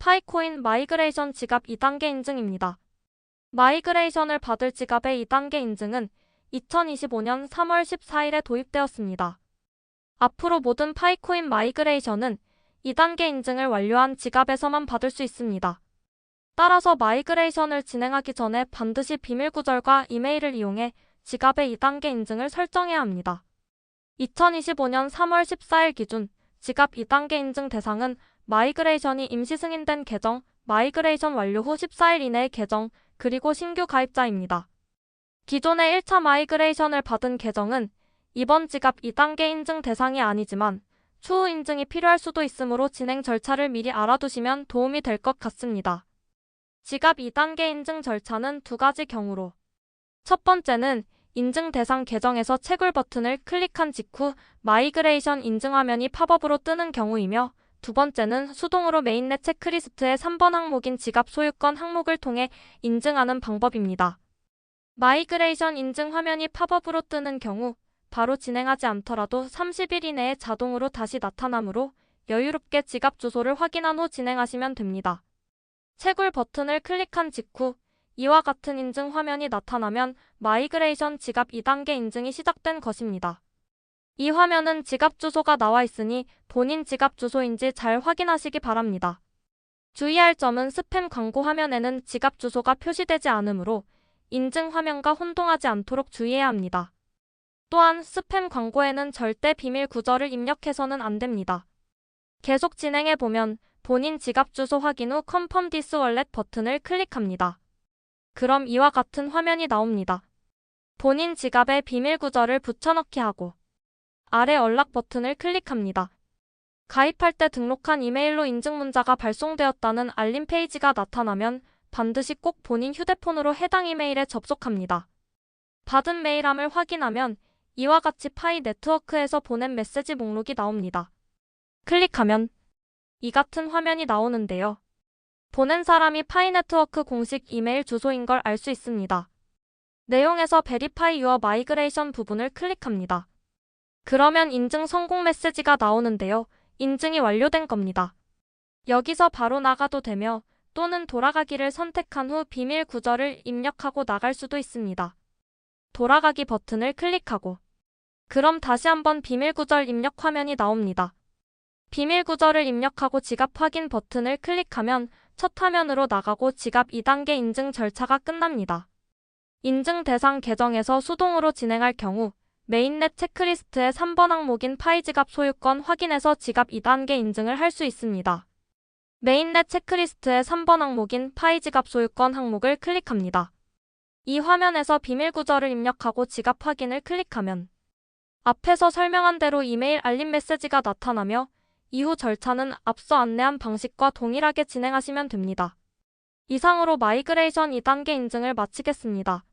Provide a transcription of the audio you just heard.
파이코인 마이그레이션 지갑 2단계 인증입니다. 마이그레이션을 받을 지갑의 2단계 인증은 2025년 3월 14일에 도입되었습니다. 앞으로 모든 파이코인 마이그레이션은 2단계 인증을 완료한 지갑에서만 받을 수 있습니다. 따라서 마이그레이션을 진행하기 전에 반드시 비밀 구절과 이메일을 이용해 지갑의 2단계 인증을 설정해야 합니다. 2025년 3월 14일 기준 지갑 2단계 인증 대상은 마이그레이션이 임시 승인된 계정, 마이그레이션 완료 후 14일 이내의 계정, 그리고 신규 가입자입니다. 기존의 1차 마이그레이션을 받은 계정은 이번 지갑 2단계 인증 대상이 아니지만 추후 인증이 필요할 수도 있으므로 진행 절차를 미리 알아두시면 도움이 될 것 같습니다. 지갑 2단계 인증 절차는 두 가지 경우로 첫 번째는 인증 대상 계정에서 채굴 버튼을 클릭한 직후 마이그레이션 인증 화면이 팝업으로 뜨는 경우이며 두 번째는 수동으로 메인넷 체크리스트의 3번 항목인 지갑 소유권 항목을 통해 인증하는 방법입니다. 마이그레이션 인증 화면이 팝업으로 뜨는 경우 바로 진행하지 않더라도 30일 이내에 자동으로 다시 나타나므로 여유롭게 지갑 주소를 확인한 후 진행하시면 됩니다. 채굴 버튼을 클릭한 직후 이와 같은 인증 화면이 나타나면 마이그레이션 지갑 2단계 인증이 시작된 것입니다. 이 화면은 지갑 주소가 나와 있으니 본인 지갑 주소인지 잘 확인하시기 바랍니다. 주의할 점은 스팸 광고 화면에는 지갑 주소가 표시되지 않으므로 인증 화면과 혼동하지 않도록 주의해야 합니다. 또한 스팸 광고에는 절대 비밀 구절을 입력해서는 안 됩니다. 계속 진행해 보면 본인 지갑 주소 확인 후 컨펌 디스 월렛 버튼을 클릭합니다. 그럼 이와 같은 화면이 나옵니다. 본인 지갑에 비밀 구절을 붙여넣기 하고 아래 연락 버튼을 클릭합니다. 가입할 때 등록한 이메일로 인증 문자가 발송되었다는 알림 페이지가 나타나면 반드시 꼭 본인 휴대폰으로 해당 이메일에 접속합니다. 받은 메일함을 확인하면 이와 같이 파이 네트워크에서 보낸 메시지 목록이 나옵니다. 클릭하면 이 같은 화면이 나오는데요. 보낸 사람이 파이 네트워크 공식 이메일 주소인 걸 알 수 있습니다. 내용에서 베리파이 유어 마이그레이션 부분을 클릭합니다. 그러면 인증 성공 메시지가 나오는데요. 인증이 완료된 겁니다. 여기서 바로 나가도 되며 또는 돌아가기를 선택한 후 비밀 구절을 입력하고 나갈 수도 있습니다. 돌아가기 버튼을 클릭하고 그럼 다시 한번 비밀 구절 입력 화면이 나옵니다. 비밀 구절을 입력하고 지갑 확인 버튼을 클릭하면 첫 화면으로 나가고 지갑 2단계 인증 절차가 끝납니다. 인증 대상 계정에서 수동으로 진행할 경우 메인넷 체크리스트의 3번 항목인 파이 지갑 소유권 확인해서 지갑 2단계 인증을 할 수 있습니다. 메인넷 체크리스트의 3번 항목인 파이 지갑 소유권 항목을 클릭합니다. 이 화면에서 비밀 구절을 입력하고 지갑 확인을 클릭하면 앞에서 설명한 대로 이메일 알림 메시지가 나타나며 이후 절차는 앞서 안내한 방식과 동일하게 진행하시면 됩니다. 이상으로 마이그레이션 2단계 인증을 마치겠습니다.